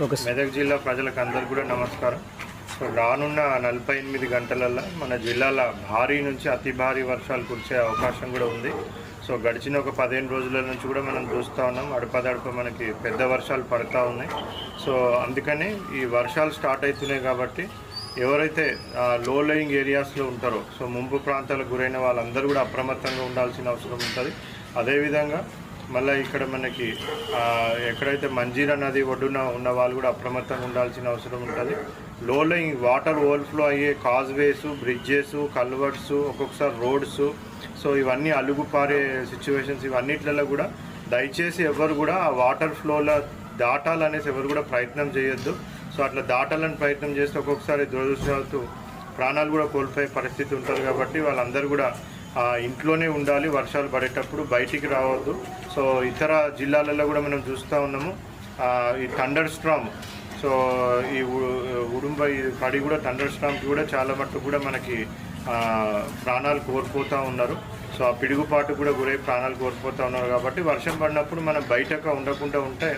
మెదక్ జిల్లా ప్రజలకు అందరికీ కూడా నమస్కారం. సో రానున్న నలభై ఎనిమిది గంటలల్లో మన జిల్లాలో భారీ నుంచి అతి భారీ వర్షాలు కురిసే అవకాశం కూడా ఉంది. సో గడిచిన ఒక పదిహేను రోజుల నుంచి కూడా మనం చూస్తూ ఉన్నాం. అడపదడప మనకి పెద్ద వర్షాలు పడుతూ ఉన్నాయి. సో అందుకని ఈ వర్షాలు స్టార్ట్ అవుతున్నాయి కాబట్టి ఎవరైతే లో లయింగ్ ఏరియాస్లో ఉంటారో సో ముంపు ప్రాంతాలకు గురైన వాళ్ళందరూ కూడా అప్రమత్తంగా ఉండాల్సిన అవసరం ఉంటుంది. అదేవిధంగా మళ్ళీ ఇక్కడ మనకి ఎక్కడైతే మంజీరా నది ఒడ్డున ఉన్న వాళ్ళు కూడా అప్రమత్తంగా ఉండాల్సిన అవసరం ఉంటుంది. లోలో లయింగ్ వాటర్ ఓవర్ఫ్లో అయ్యే కాజ్వేస్ బ్రిడ్జెస్ కల్వర్ట్స్ ఒక్కొక్కసారి రోడ్స్ సో ఇవన్నీ అలుగుపారే సిచ్యువేషన్స్ ఇవన్నిట్లలో కూడా దయచేసి ఎవరు కూడా ఆ వాటర్ ఫ్లోలో దాటాలనేసి ఎవరు కూడా ప్రయత్నం చేయొద్దు. సో అట్లా దాటాలని ప్రయత్నం చేస్తే ఒక్కొక్కసారి దురదృష్టవశాత్తు ప్రాణాలు కూడా కోల్పోయే పరిస్థితి ఉంటుంది కాబట్టి వాళ్ళందరూ కూడా ఇంట్లోనే ఉండాలి వర్షాలు పడేటప్పుడు బయటికి రావద్దు. సో ఇతర జిల్లాలలో కూడా మనం చూస్తూ ఉన్నాము. ఈ థండర్ స్ట్రామ్ సో ఈ ఉడుంబ ఈ పడి కూడా థండర్ స్ట్రామ్కి కూడా చాలా మట్టుకు కూడా మనకి ప్రాణాలు కోల్పోతూ ఉన్నారు. సో ఆ పిడుగుపాటు కూడా గురై ప్రాణాలు కోల్పోతూ ఉన్నారు కాబట్టి వర్షం పడినప్పుడు మనం బయటకు ఉండకుండా ఉంటే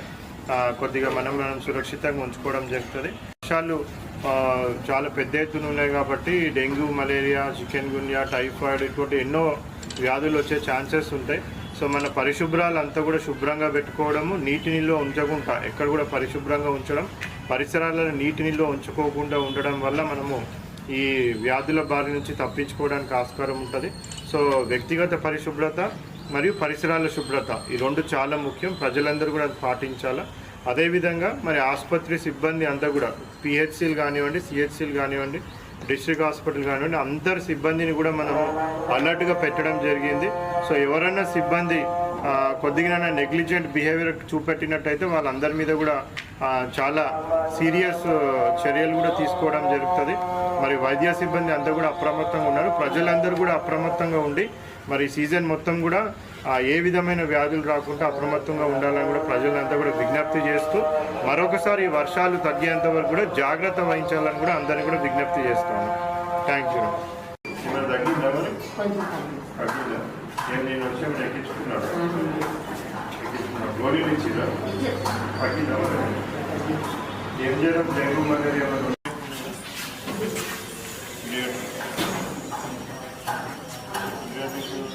కొద్దిగా మనం మనం సురక్షితంగా ఉంచుకోవడం జరుగుతుంది. వర్షాలు చాలా పెద్ద ఎత్తున ఉన్నాయి కాబట్టి dengue malaria chikungunya typhoid ఇటువంటి ఎన్నో వ్యాధులు వచ్చే ఛాన్సెస్ ఉంటాయి. సో మన పరిశుభ్రాలు అంతా కూడా శుభ్రంగా పెట్టుకోవడము నీటి నిల్వ ఉంచకుండా ఎక్కడ కూడా పరిశుభ్రంగా ఉంచడం పరిసరాలను నీటి నిల్వ ఉంచుకోకుండా ఉండడం వల్ల మనము ఈ వ్యాధుల బారి నుంచి తప్పించుకోవడానికి ఆస్కారం ఉంటుంది. సో వ్యక్తిగత పరిశుభ్రత మరియు పరిసరాల శుభ్రత ఈ రెండు చాలా ముఖ్యం. ప్రజలందరూ కూడా అది పాటించాలా? అదేవిధంగా మరి ఆసుపత్రి సిబ్బంది అంతా కూడా పిహెచ్సిలు కానివ్వండి సిహెచ్సిలు కానివ్వండి డిస్ట్రిక్ట్ హాస్పిటల్ కానివ్వండి అందరు సిబ్బందిని కూడా మనము అలర్ట్గా పెట్టడం జరిగింది. సో ఎవరైనా సిబ్బంది కొద్దిగా నెగ్లిజెంట్ బిహేవియర్ చూపెట్టినట్టయితే వాళ్ళందరి మీద కూడా చాలా సీరియస్ చర్యలు కూడా తీసుకోవడం జరుగుతుంది. మరి వైద్య సిబ్బంది అంతా కూడా అప్రమత్తంగా ఉన్నారు. ప్రజలందరూ కూడా అప్రమత్తంగా ఉండి మరి సీజన్ మొత్తం కూడా ఏ విధమైన వ్యాధులు రాకుండా అప్రమత్తంగా ఉండాలని కూడా ప్రజలంతా కూడా విజ్ఞప్తి చేస్తూ మరొకసారి వర్షాలు తగ్గేంత వరకు కూడా జాగ్రత్త వహించాలని కూడా అందరినీ కూడా విజ్ఞప్తి చేస్తాను థ్యాంక్ యూ నేను గోళీలు ఇచ్చిరా ఏం చేయడం డెంగ్యూ మలేరియా